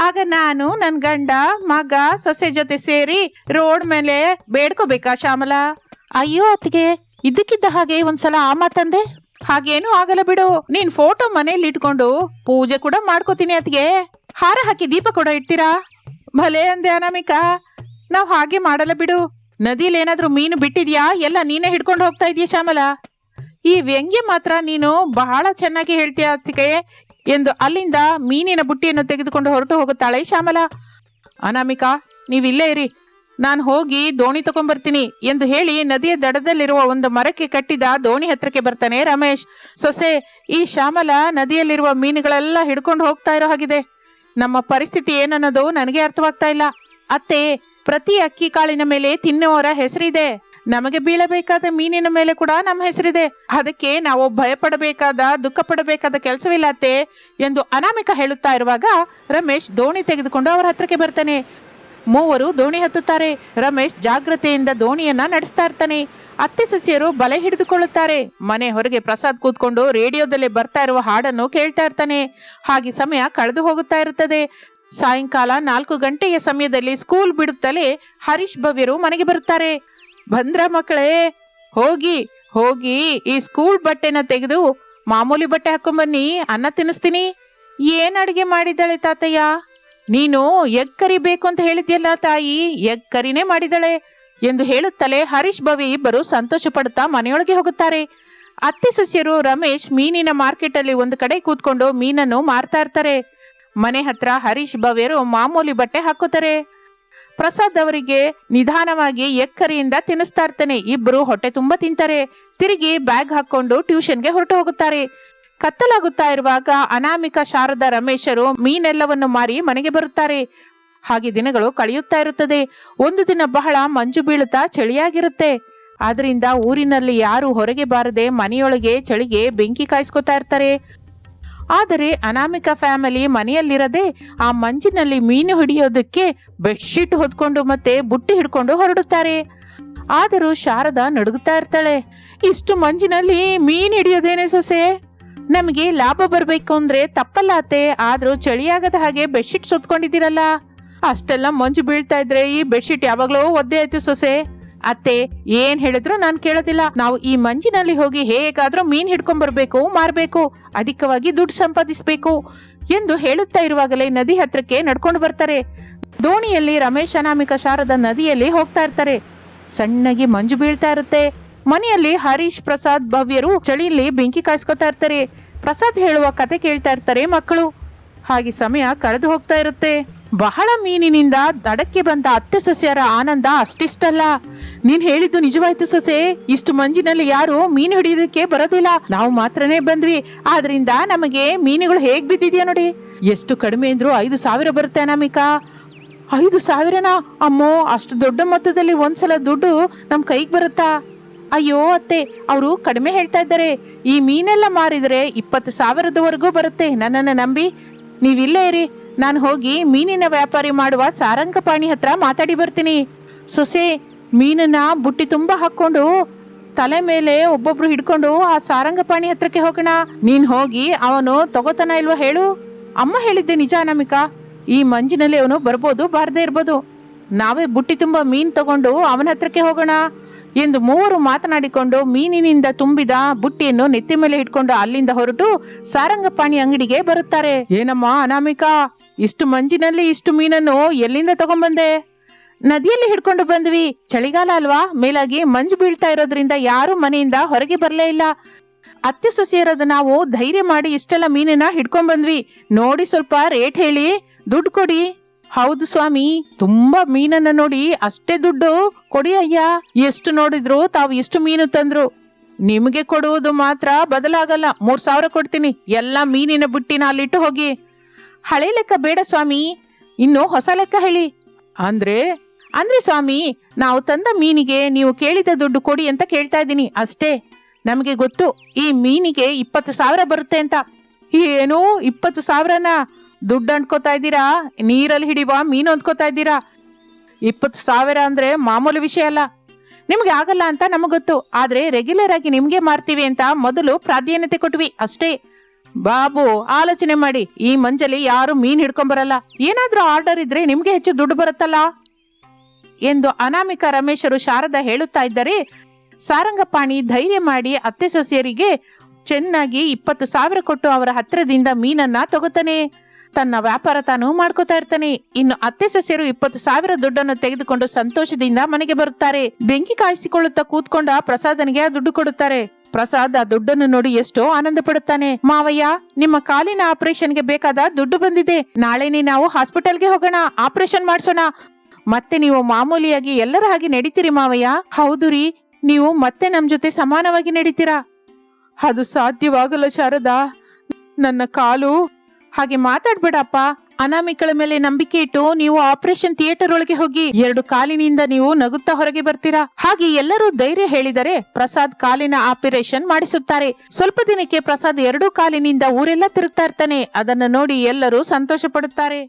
ಆಗ ನಾನು ನನ್ನ ಗಂಡ, ಮಗ, ಸೊಸೆ ಜೊತೆ ಸೇರಿ ರೋಡ್ ಮೇಲೆ ಬೇಡ್ಕೋಬೇಕಾ ಶ್ಯಾಮಲಾ? ಅಯ್ಯೋ ಅತ್ತಿಗೆ, ಇದ್ದಕ್ಕಿದ್ದ ಹಾಗೆ ಒಂದ್ಸಲ ಆ ಮಾತಂದೆ. ಹಾಗೇನು ಆಗಲ್ಲ ಬಿಡು. ನೀನ್ ಫೋಟೋ ಮನೇಲಿ ಇಟ್ಕೊಂಡು ಪೂಜೆ ಕೂಡ ಮಾಡ್ಕೋತೀನಿ ಅತ್ತಿಗೆ. ಹಾರ ಹಾಕಿ ದೀಪ ಕೂಡ ಇಡ್ತೀರಾ? ಭಲೆ ಅಂದೆ ಅನಾಮಿಕಾ. ನಾವ್ ಹಾಗೆ ಮಾಡಲ್ಲ ಬಿಡು. ನದಿಲಿ ಏನಾದ್ರೂ ಮೀನು ಬಿಟ್ಟಿದ್ಯಾ? ಎಲ್ಲ ನೀನೇ ಹಿಡ್ಕೊಂಡು ಹೋಗ್ತಾ ಇದೀಯ ಶ್ಯಾಮಲ. ಈ ವ್ಯಂಗ್ಯ ಮಾತ್ರ ನೀನು ಬಹಳ ಚೆನ್ನಾಗಿ ಹೇಳ್ತೀಯ ಅತ್ತಿಗೆ ಎಂದು ಅಲ್ಲಿಂದ ಮೀನಿನ ಬುಟ್ಟಿಯನ್ನು ತೆಗೆದುಕೊಂಡು ಹೊರಟು ಹೋಗುತ್ತಾಳೆ ಶ್ಯಾಮಲ. ಅನಾಮಿಕಾ, ನೀವಿಲ್ಲೇ ಇರಿ. ನಾನು ಹೋಗಿ ದೋಣಿ ತಗೊಂಡ್ಬರ್ತೀನಿ ಎಂದು ಹೇಳಿ ನದಿಯ ದಡದಲ್ಲಿರುವ ಒಂದು ಮರಕ್ಕೆ ಕಟ್ಟಿದ ದೋಣಿ ಹತ್ರಕ್ಕೆ ಬರ್ತಾನೆ ರಮೇಶ್. ಸೊಸೆ, ಈ ಶ್ಯಾಮಲ ನದಿಯಲ್ಲಿರುವ ಮೀನುಗಳೆಲ್ಲ ಹಿಡ್ಕೊಂಡು ಹೋಗ್ತಾ ಇರೋ ಹಾಗಿದೆ. ನಮ್ಮ ಪರಿಸ್ಥಿತಿ ಏನನ್ನೋದು ನನಗೆ ಅರ್ಥವಾಗ್ತಾ ಇಲ್ಲ. ಅತ್ತೆ, ಪ್ರತಿ ಅಕ್ಕಿ ಕಾಳಿನ ಮೇಲೆ ತಿನ್ನುವವರ ಹೆಸರಿದೆ. ನಮಗೆ ಬೀಳಬೇಕಾದ ಮೀನಿನ ಮೇಲೆ ಕೂಡ ನಮ್ಮ ಹೆಸರಿದೆ. ಅದಕ್ಕೆ ನಾವು ಭಯಪಡಬೇಕಾದ ದುಃಖ ಪಡಬೇಕಾದ ಕೆಲಸವಿಲ್ಲ ಅತ್ತೆ ಎಂದು ಅನಾಮಿಕ ಹೇಳುತ್ತಾ ಇರುವಾಗ ರಮೇಶ್ ದೋಣಿ ತೆಗೆದುಕೊಂಡು ಅವರ ಹತ್ರಕ್ಕೆ ಬರ್ತಾನೆ. ಮೂವರು ದೋಣಿ ಹತ್ತುತ್ತಾರೆ. ರಮೇಶ್ ಜಾಗ್ರತೆಯಿಂದ ದೋಣಿಯನ್ನ ನಡೆಸ್ತಾ ಇರ್ತಾನೆ. ಅತ್ತೆ ಸೊಸೆಯರು ಬಲೆ ಹಿಡಿದುಕೊಳ್ಳುತ್ತಾರೆ. ಮನೆ ಹೊರಗೆ ಪ್ರಸಾದ್ ಕೂತ್ಕೊಂಡು ರೇಡಿಯೋದಲ್ಲಿ ಬರ್ತಾ ಇರುವ ಹಾಡನ್ನು ಕೇಳ್ತಾ ಇರ್ತಾನೆ. ಹಾಗೆ ಸಮಯ ಕಳೆದು ಹೋಗುತ್ತಾ ಇರುತ್ತದೆ. ಸಾಯಂಕಾಲ ನಾಲ್ಕು ಗಂಟೆಯ ಸಮಯದಲ್ಲಿ ಸ್ಕೂಲ್ ಬಿಡುತ್ತಲೇ ಹರೀಶ್ ಭವ್ಯರು ಮನೆಗೆ ಬರುತ್ತಾರೆ. ಬಂದ್ರ ಮಕ್ಕಳೇ, ಹೋಗಿ ಹೋಗಿ, ಈ ಸ್ಕೂಲ್ ಬಟ್ಟೆನ ತೆಗೆದು ಮಾಮೂಲಿ ಬಟ್ಟೆ ಹಾಕೊಂಬನ್ನಿ ಅನ್ನ ತಿನ್ನಿಸ್ತೀನಿ. ಏನ್ ಅಡಿಗೆ ಮಾಡಿದ್ದಾಳೆ ತಾತಯ್ಯ? ನೀನು ಎಗ್ ಕರಿ ಬೇಕು ಅಂತ ಹೇಳಿದ್ಯಲ್ಲ ತಾಯಿ? ಎಗ್ ಕರಿನೇ ಮಾಡಿದಳೆ ಎಂದು ಹೇಳುತ್ತಲೇ ಹರೀಶ್ ಭವಿ ಇಬ್ಬರು ಸಂತೋಷ ಪಡುತ್ತಾ ಮನೆಯೊಳಗೆ ಹೋಗುತ್ತಾರೆ. ಅತ್ತೆ ಸಸ್ಯರು ರಮೇಶ್ ಮೀನಿನ ಮಾರ್ಕೆಟ್ ಅಲ್ಲಿ ಒಂದು ಕಡೆ ಕೂತ್ಕೊಂಡು ಮೀನನ್ನು ಮಾರ್ತಾ ಇರ್ತಾರೆ. ಮನೆ ಹತ್ರ ಹರೀಶ್ ಭವ್ಯರು ಮಾಮೂಲಿ ಬಟ್ಟೆ ಹಾಕೋತಾರೆ ಪ್ರಸಾದ್ ಅವರಿಗೆ ನಿಧಾನವಾಗಿ ಎಕ್ಕರಿಯಿಂದ ತಿನ್ನಿಸ್ತಾ ಇರ್ತಾನೆ. ಇಬ್ರು ಹೊಟ್ಟೆ ತುಂಬಾ ತಿಂತಾರೆ. ತಿರುಗಿ ಬ್ಯಾಗ್ ಹಾಕೊಂಡು ಟ್ಯೂಷನ್ಗೆ ಹೊರಟು ಹೋಗುತ್ತಾರೆ. ಕತ್ತಲಾಗುತ್ತಾ ಇರುವಾಗ ಅನಾಮಿಕ ಶಾರದಾ ರಮೇಶರು ಮೀನೆಲ್ಲವನ್ನು ಮಾರಿ ಮನೆಗೆ ಬರುತ್ತಾರೆ. ಹಾಗೆ ದಿನಗಳು ಕಳೆಯುತ್ತಾ ಇರುತ್ತದೆ. ಒಂದು ದಿನ ಬಹಳ ಮಂಜು ಬೀಳುತ್ತಾ ಚಳಿಯಾಗಿರುತ್ತೆ. ಆದ್ರಿಂದ ಊರಿನಲ್ಲಿ ಯಾರು ಹೊರಗೆ ಬಾರದೆ ಮನೆಯೊಳಗೆ ಚಳಿಗೆ ಬೆಂಕಿ ಕಾಯಿಸ್ಕೊತಾ ಇರ್ತಾರೆ. ಆದರೆ ಅನಾಮಿಕ ಫ್ಯಾಮಿಲಿ ಮನೆಯಲ್ಲಿರದೆ ಆ ಮಂಜಿನಲ್ಲಿ ಮೀನು ಹಿಡಿಯೋದಕ್ಕೆ ಬೆಡ್ಶೀಟ್ ಹೊದ್ಕೊಂಡು ಮತ್ತೆ ಬುಟ್ಟಿ ಹಿಡ್ಕೊಂಡು ಹೊರಡುತ್ತಾರೆ. ಆದರೂ ಶಾರದಾ ನಡುಗುತ್ತಾ ಇರ್ತಾಳೆ. ಇಷ್ಟು ಮಂಜಿನಲ್ಲಿ ಮೀನು ಹಿಡಿಯೋದೇನೆ ಸೊಸೆ? ನಮಗೆ ಲಾಭ ಬರಬೇಕು ಅಂದ್ರೆ ತಪ್ಪಲ್ಲ ಅತ್ತೆ ಚಳಿ ಚಳಿಯಾಗದ ಹಾಗೆ ಬೆಡ್ಶೀಟ್ ಸುತ್ಕೊಂಡಿದ್ದೀರಲ್ಲ? ಅಷ್ಟೆಲ್ಲ ಮಂಜು ಬೀಳ್ತಾ ಇದ್ರೆ ಈ ಬೆಡ್ಶೀಟ್ ಯಾವಾಗ್ಲೂ ಒದ್ದೆ ಆಯ್ತು ಸೊಸೆ. ಅತ್ತೆ, ಏನ್ ಹೇಳಿದ್ರು ನಾನು ಕೇಳೋದಿಲ್ಲ. ನಾವು ಈ ಮಂಜಿನಲ್ಲಿ ಹೋಗಿ ಹೇಗಾದ್ರೂ ಮೀನ್ ಹಿಡ್ಕೊಂಡ್ ಬರ್ಬೇಕು, ಮಾರ್ಬೇಕು, ಅಧಿಕವಾಗಿ ದುಡ್ಡು ಸಂಪಾದಿಸ್ಬೇಕು ಎಂದು ಹೇಳುತ್ತಾ ಇರುವಾಗಲೇ ನದಿ ಹತ್ರಕ್ಕೆ ನಡ್ಕೊಂಡು ಬರ್ತಾರೆ. ದೋಣಿಯಲ್ಲಿ ರಮೇಶ್ ಅನಾಮಿಕ ಶಾರದ ನದಿಯಲ್ಲಿ ಹೋಗ್ತಾ ಇರ್ತಾರೆ. ಸಣ್ಣಗೆ ಮಂಜು ಬೀಳ್ತಾ ಇರುತ್ತೆ. ಮನೆಯಲ್ಲಿ ಹರೀಶ್ ಪ್ರಸಾದ್ ಭವ್ಯರು ಚಳಿಯಲ್ಲಿ ಬೆಂಕಿ ಕಾಯಿಸ್ಕೊತಾ ಇರ್ತಾರೆ. ಪ್ರಸಾದ್ ಹೇಳುವ ಕತೆ ಕೇಳ್ತಾ ಇರ್ತಾರೆ ಮಕ್ಕಳು. ಹಾಗೆ ಸಮಯ ಕಳೆದು ಹೋಗ್ತಾ ಇರುತ್ತೆ. ಬಹಳ ಮೀನಿನಿಂದ ದಡಕ್ಕೆ ಬಂದ ಅತ್ತೆ ಸಸ್ಯರ ಆನಂದ ಅಷ್ಟಿಷ್ಟಲ್ಲ. ನೀನ್ ಹೇಳಿದ್ದು ನಿಜವಾಯ್ತು ಸೊಸೆ. ಇಷ್ಟು ಮಂಜಿನಲ್ಲಿ ಯಾರು ಮೀನು ಹಿಡಿಯೋದಕ್ಕೆ ಬರೋದಿಲ್ಲ. ನಾವು ಮಾತ್ರನೇ ಬಂದ್ವಿ. ಆದ್ರಿಂದ ನಮಗೆ ಮೀನುಗಳು ಹೇಗ್ ಬಿದ್ದಿದ್ಯಾ ನೋಡಿ. ಎಷ್ಟು ಕಡಿಮೆ ಅಂದ್ರು ಐದು ಸಾವಿರ ಬರುತ್ತೆ ಅನಾಮಿಕಾ. ಐದು ಸಾವಿರನಾ? ಅಮ್ಮೋ, ಅಷ್ಟು ದೊಡ್ಡ ಮೊತ್ತದಲ್ಲಿ ಒಂದ್ಸಲ ದುಡ್ಡು ನಮ್ ಕೈಗೆ ಬರುತ್ತಾ? ಅಯ್ಯೋ ಅತ್ತೆ, ಅವರು ಕಡಿಮೆ ಹೇಳ್ತಾ ಇದ್ದಾರೆ. ಈ ಮೀನೆಲ್ಲ ಮಾರಿದರೆ ಇಪ್ಪತ್ತು ಸಾವಿರದವರೆಗೂ ಬರುತ್ತೆ, ನನ್ನನ್ನು ನಂಬಿ. ನೀವಿಲ್ಲೇ ಇರಿ, ನಾನು ಹೋಗಿ ಮೀನಿನ ವ್ಯಾಪಾರಿ ಮಾಡುವ ಸಾರಂಗಪಾಣಿ ಹತ್ರ ಮಾತಾಡಿ ಬರ್ತೀನಿ. ಸೊಸೆ, ಮೀನನ್ನ ಬುಟ್ಟಿ ತುಂಬ ಹಾಕೊಂಡು ತಲೆ ಮೇಲೆ ಒಬ್ಬೊಬ್ರು ಹಿಡ್ಕೊಂಡು ಆ ಸಾರಂಗಪಾಣಿ ಹತ್ರಕ್ಕೆ ಹೋಗೋಣ. ನೀನು ಹೋಗಿ ಅವನು ತಗೋತಾನ ಇಲ್ವಾ ಹೇಳು. ಅಮ್ಮ ಹೇಳಿದ್ದೆ ನಿಜ ಅನಾಮಿಕಾ. ಈ ಮಂಜಿನಲ್ಲಿ ಅವನು ಬರ್ಬೋದು, ಬಾರದೇ ಇರ್ಬೋದು. ನಾವೇ ಬುಟ್ಟಿ ತುಂಬ ಮೀನ್ ತಗೊಂಡು ಅವನ ಹತ್ರಕ್ಕೆ ಹೋಗೋಣ. ಎಂದು ಮೂವರು ಮಾತನಾಡಿಕೊಂಡು ಮೀನಿನಿಂದ ತುಂಬಿದ ಬುಟ್ಟಿಯನ್ನು ನೆತ್ತಿ ಮೇಲೆ ಇಟ್ಕೊಂಡು ಅಲ್ಲಿಂದ ಹೊರಟು ಸಾರಂಗಪಾಣಿ ಅಂಗಡಿಗೆ ಬರುತ್ತಾರೆ. ಏನಮ್ಮ ಅನಾಮಿಕಾ? ಇಷ್ಟು ಮಂಜಿನಲ್ಲಿ ಇಷ್ಟು ಮೀನನ್ನು ಎಲ್ಲಿಂದ ತಗೊಂಡ್ಬಂದೆ? ನದಿಯಲ್ಲಿ ಹಿಡ್ಕೊಂಡು ಬಂದ್ವಿ. ಚಳಿಗಾಲ ಅಲ್ವಾ? ಮೇಲಾಗಿ ಮಂಜು ಬೀಳ್ತಾ ಇರೋದ್ರಿಂದ ಯಾರು ಮನೆಯಿಂದ ಹೊರಗೆ ಬರಲೇ ಇಲ್ಲ. ಅತ್ತೆ ಸೊಸೆಯರದ ನಾವು ಧೈರ್ಯ ಮಾಡಿ ಇಷ್ಟೆಲ್ಲ ಮೀನನ್ನ ಹಿಡ್ಕೊಂಡ್ ಬಂದ್ವಿ ನೋಡಿ ಸ್ವಲ್ಪ ರೇಟ್ ಹೇಳಿ. ದುಡ್ಡು ಕೊಡಿ. ಹೌದು ಸ್ವಾಮಿ, ತುಂಬಾ ಮೀನನ್ನ ನೋಡಿ ಅಷ್ಟೇ ದುಡ್ಡು ಕೊಡಿ ಅಯ್ಯ. ಎಷ್ಟು ನೋಡಿದ್ರು ತಾವು ಎಷ್ಟು ಮೀನು ತಂದ್ರು. ನಿಮಗೆ ಕೊಡುವುದು ಮಾತ್ರ ಬದಲಾಗಲ್ಲ. ಮೂರ್ ಸಾವಿರ ಕೊಡ್ತೀನಿ. ಎಲ್ಲ ಮೀನಿನ ಬುಟ್ಟಿನ ಅಲ್ಲಿಟ್ಟು ಹೋಗಿ. ಹಳೆ ಲೆಕ್ಕ ಬೇಡ ಸ್ವಾಮಿ. ಇನ್ನು ಹೊಸ ಲೆಕ್ಕ ಹೇಳಿ. ಅಂದ್ರೆ ಅಂದ್ರೆ ಸ್ವಾಮಿ, ನಾವು ತಂದ ಮೀನಿಗೆ ನೀವು ಕೇಳಿದ ದುಡ್ಡು ಕೊಡಿ ಅಂತ ಕೇಳ್ತಾ ಇದ್ದೀನಿ. ಅಷ್ಟೇ. ನಮಗೆ ಗೊತ್ತು, ಈ ಮೀನಿಗೆ ಇಪ್ಪತ್ತು ಸಾವಿರ ಬರುತ್ತೆ ಅಂತ. ಏನು ಇಪ್ಪತ್ತು ಸಾವಿರನ? ದುಡ್ಡು ಅಂಟ್ಕೋತಾ ಇದ್ದೀರಾ? ನೀರಲ್ಲಿ ಹಿಡಿಯುವ ಮೀನು ಅಂದ್ಕೋತಾ ಇದ್ದೀರಾ? ಇಪ್ಪತ್ತು ಸಾವಿರ ಅಂದ್ರೆ ಮಾಮೂಲು ವಿಷಯ ಅಲ್ಲ. ನಿಮ್ಗೆ ಆಗಲ್ಲ ಅಂತ ನಮಗೆ ಗೊತ್ತು. ಆದ್ರೆ ರೆಗ್ಯುಲರ್ ಆಗಿ ನಿಮ್ಗೆ ಮಾರ್ತೀವಿ ಅಂತ ಮೊದಲು ಪ್ರಾಧಾನ್ಯತೆ ಕೊಟ್ವಿ ಅಷ್ಟೇ. ಬಾಬು, ಆಲೋಚನೆ ಮಾಡಿ. ಈ ಮಂಜಲಿ ಯಾರು ಮೀನ್ ಹಿಡ್ಕೊಂಬರಲ್ಲ. ಏನಾದ್ರೂ ಆರ್ಡರ್ ಇದ್ರೆ ನಿಮ್ಗೆ ಹೆಚ್ಚು ದುಡ್ಡು ಬರುತ್ತಲ್ಲ? ಎಂದು ಅನಾಮಿಕ ರಮೇಶರು ಶಾರದಾ ಹೇಳುತ್ತಾ ಇದ್ದರೆ, ಸಾರಂಗಪಾಣಿ ಧೈರ್ಯ ಮಾಡಿ ಅತ್ತೆ ಸೊಸೆಯರಿಗೆ ಚೆನ್ನಾಗಿ ಇಪ್ಪತ್ತು ಸಾವಿರ ಕೊಟ್ಟು ಅವರ ಹತ್ತಿರದಿಂದ ಮೀನನ್ನ ತಗೋತಾನೆ. ತನ್ನ ವ್ಯಾಪಾರ ತಾನು ಮಾಡ್ಕೋತಾ ಇರ್ತಾನೆ. ಇನ್ನು ಅತ್ತೆ ಸಸ್ಯರು ಇಪ್ಪತ್ತು ಸಾವಿರ ದುಡ್ಡನ್ನು ತೆಗೆದುಕೊಂಡು ಸಂತೋಷದಿಂದ ಮನೆಗೆ ಬರುತ್ತಾರೆ. ಬೆಂಕಿ ಕಾಯಿಸಿಕೊಳ್ಳುತ್ತಾ ಕೂತ್ಕೊಂಡ ಪ್ರಸಾದನಿಗೆ ಆ ದುಡ್ಡು ಕೊಡುತ್ತಾರೆ. ಪ್ರಸಾದ್ ಆ ದುಡ್ಡನ್ನು ನೋಡಿ ಎಷ್ಟೋ ಆನಂದ ಪಡುತ್ತಾನೆ. ಮಾವಯ್ಯ, ನಿಮ್ಮ ಕಾಲಿನ ಆಪರೇಷನ್ಗೆ ಬೇಕಾದ ದುಡ್ಡು ಬಂದಿದೆ. ನಾಳೆನೇ ನಾವು ಹಾಸ್ಪಿಟಲ್ಗೆ ಹೋಗೋಣ. ಆಪರೇಷನ್ ಮಾಡಿಸೋಣ. ಮತ್ತೆ ನೀವು ಮಾಮೂಲಿಯಾಗಿ ಎಲ್ಲರ ಹಾಗೆ ನಡೀತೀರಿ ಮಾವಯ್ಯ? ಹೌದು ರೀ, ನೀವು ಮತ್ತೆ ನಮ್ಮ ಜೊತೆ ಸಮಾನವಾಗಿ ನಡೀತೀರಾ? ಅದು ಸಾಧ್ಯವಾಗಲ್ಲ ಶಾರದಾ. ನನ್ನ ಕಾಲು ಹಾಗೆ ಮಾತಾಡ್ಬೇಡಪ್ಪ. ಅನಾಮಿಕಳ ಮೇಲೆ ನಂಬಿಕೆ ಇಟ್ಟು ನೀವು ಆಪರೇಷನ್ ಥಿಯೇಟರ್ ಒಳಗೆ ಹೋಗಿ ಎರಡು ಕಾಲಿನಿಂದ ನೀವು ನಗುತ್ತಾ ಹೊರಗೆ ಬರ್ತೀರಾ? ಹಾಗೆ ಎಲ್ಲರೂ ಧೈರ್ಯ ಹೇಳಿದರೆ ಪ್ರಸಾದ್ ಕಾಲಿನ ಆಪರೇಷನ್ ಮಾಡಿಸುತ್ತಾರೆ. ಸ್ವಲ್ಪ ದಿನಕ್ಕೆ ಪ್ರಸಾದ್ ಎರಡೂ ಕಾಲಿನಿಂದ ಊರೆಲ್ಲ ತಿರುಗ್ತಾ ಇರ್ತಾನೆ. ಅದನ್ನು ನೋಡಿ ಎಲ್ಲರೂ ಸಂತೋಷ ಪಡುತ್ತಾರೆ